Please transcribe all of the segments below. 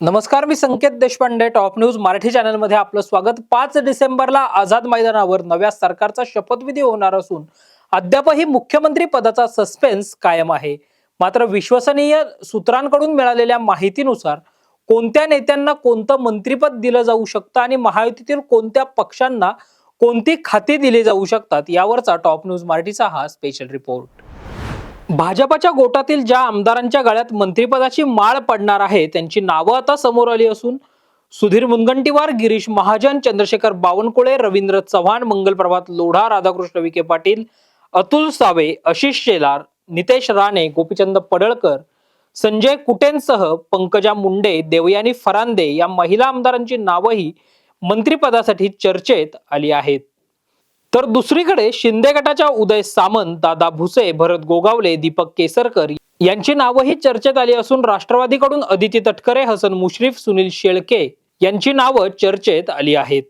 नमस्कार मी Sanket Deshpande top news Marathi चॅनलमध्ये आपलं स्वागत. पाच डिसेंबरला आझाद मैदानावर नव्या सरकारचा शपथविधी होणार असून अद्यापही मुख्यमंत्री पदाचा सस्पेन्स कायम आहे. मात्र विश्वसनीय सूत्रांकडून मिळालेल्या माहितीनुसार कोणत्या नेत्यांना कोणतं मंत्रीपद दिलं जाऊ शकतं आणि महायुतीतील कोणत्या पक्षांना कोणती खाती दिली जाऊ शकतात यावरचा टॉप न्यूज मराठीचा हा स्पेशल रिपोर्ट भाजपाच्या गोटातील ज्या आमदारांच्या गळ्यात मंत्रिपदाची माळ पडणार आहे त्यांची नावं आता समोर आली असून सुधीर मुनगंटीवार गिरीश महाजन चंद्रशेखर बावनकुळे रवींद्र चव्हाण मंगलप्रभात लोढा राधाकृष्ण विखे पाटील अतुल सावे आशिष शेलार नितेश राणे गोपीचंद पडळकर संजय कुटेंसह पंकजा मुंडे देवयानी फरांदे या महिला आमदारांची नावंही मंत्रिपदासाठी चर्चेत आली आहेत. तर दुसरीकडे शिंदे गटाच्या उदय सामंत दादा भुसे भरत गोगावले दीपक केसरकर यांची नावंही चर्चेत आली असून राष्ट्रवादीकडून अदिती तटकरे हसन मुश्रीफ सुनील शेळके यांची नावं चर्चेत आली आहेत.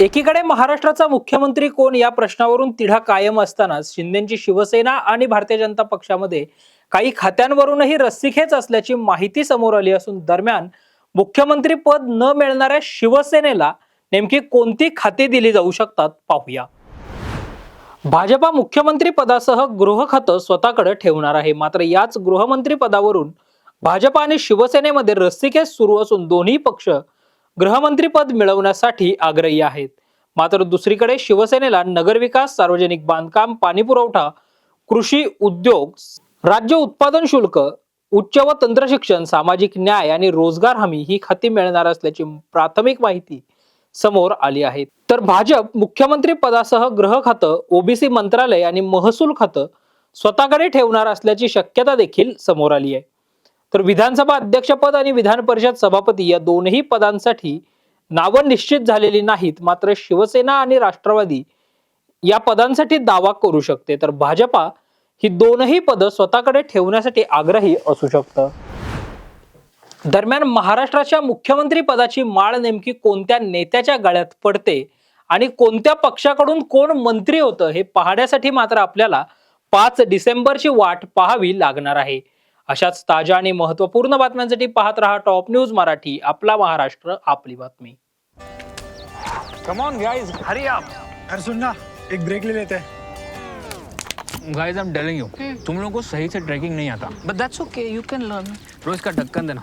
एकीकडे महाराष्ट्राचा मुख्यमंत्री कोण या प्रश्नावरून तिढा कायम असतानाच शिंदेची शिवसेना आणि भारतीय जनता पक्षामध्ये काही खात्यांवरूनही रस्सीखेच असल्याची माहिती समोर आली असून दरम्यान मुख्यमंत्री पद न मिळणाऱ्या शिवसेनेला नेमकी कोणती खाती दिली जाऊ शकतात? पाहूया. भाजपा मुख्यमंत्री पदासह गृह खातं स्वतःकडे ठेवणार आहे. मात्र याच गृहमंत्री पदावरून भाजप आणि शिवसेनेमध्ये रस्सीखेच सुरू असून दोन्ही पक्ष गृहमंत्रीपद मिळवण्यासाठी आग्रही आहेत. मात्र दुसरीकडे शिवसेनेला नगरविकास सार्वजनिक बांधकाम पाणीपुरवठा कृषी उद्योग राज्य उत्पादन शुल्क उच्च व तंत्रशिक्षण सामाजिक न्याय आणि रोजगार हमी ही खाती मिळणार असल्याची प्राथमिक माहिती समोर आली आहेत. तर भाजप मुख्यमंत्री पदासह गृह खातं ओबीसी मंत्रालय आणि महसूल खातं स्वतःकडे ठेवणार असल्याची शक्यता देखील समोर आली आहे. तर विधानसभा अध्यक्षपद आणि विधान परिषद सभापती या दोनही पदांसाठी नावं निश्चित झालेली नाहीत मात्र शिवसेना आणि राष्ट्रवादी या पदांसाठी दावा करू शकते. तर भाजपा ही दोनही पदं स्वतःकडे ठेवण्यासाठी आग्रही असू शकतं. दरम्यान महाराष्ट्राच्या मुख्यमंत्री पदाची माळ नेमकी कोणत्या नेत्याच्या गळ्यात पडते? आणि कोणत्या पक्षाकडून कोण मंत्री होतं? हे पाहण्यासाठी मात्र आपल्याला पाच डिसेंबरची वाट पाहावी लागणार आहे. अशाच ताज्या आणि महत्त्वपूर्ण बातम्यांसाठी पाहत रहा टॉप न्यूज मराठी आपला महाराष्ट्र आपली बातमी. Come on guys hurry up अरे सुन ना एक ब्रेक ले लेते. हैं guys I am telling you तुम लोगों को सही से ट्रैकिंग नहीं आता. But that's okay, you can learn. रोज का ढक्कन देना.